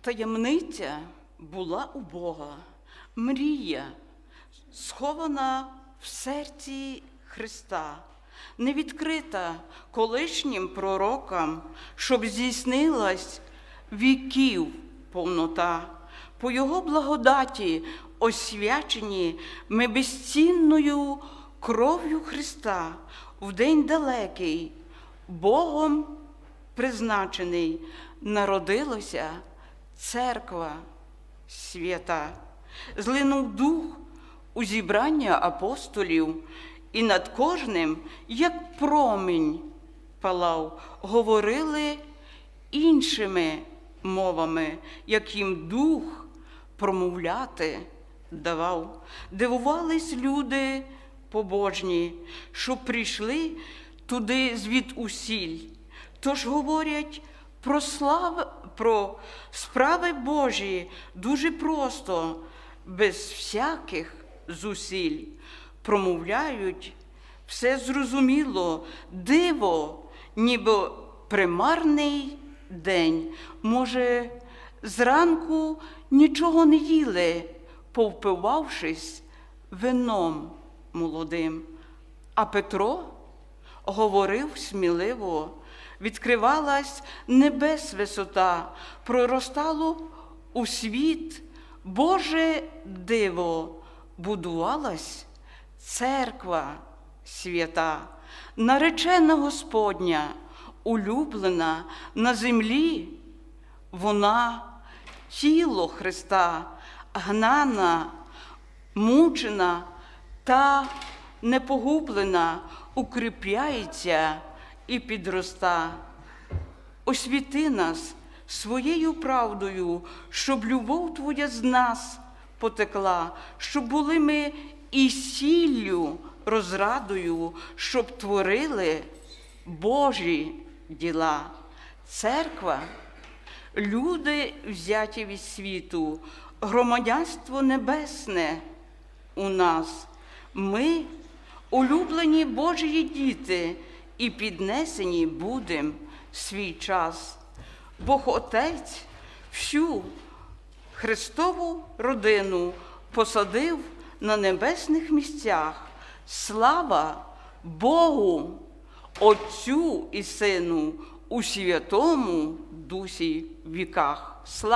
Таємниця була у Бога, мрія, схована в серці Христа, невідкрита колишнім пророкам, щоб здійснилась віків повнота. По Його благодаті освячені ми безцінною кров'ю Христа в день далекий, Богом призначений, народилося церква свята, злинув дух у зібрання апостолів, і над кожним, як промінь палав, говорили іншими мовами, як їм дух промовляти давав. Дивувались люди побожні, що прийшли туди звідусіль. Тож говорять про слав, про справи Божі дуже просто, без всяких зусиль. Промовляють все зрозуміло, диво, ніби примарний день. Може, зранку нічого не їли, повпивавшись вином молодим. А Петро говорив сміливо, відкривалась небес висота, проростало у світ Боже диво, будувалась церква свята, наречена Господня, улюблена на землі, вона тіло Христа, гнана, мучена та непогублена, укріпляється і підроста. Освіти нас своєю правдою, щоб любов Твоя з нас потекла, щоб були ми і сіллю, розрадою, щоб творили Божі діла. Церква, люди взяті від світу, громадянство небесне у нас. Ми улюблені Божі діти і піднесені будем свій час. Бог Отець всю Христову родину посадив на небесних місцях. Слава Богу, Отцю і Сину у Святому Дусі віках. Слава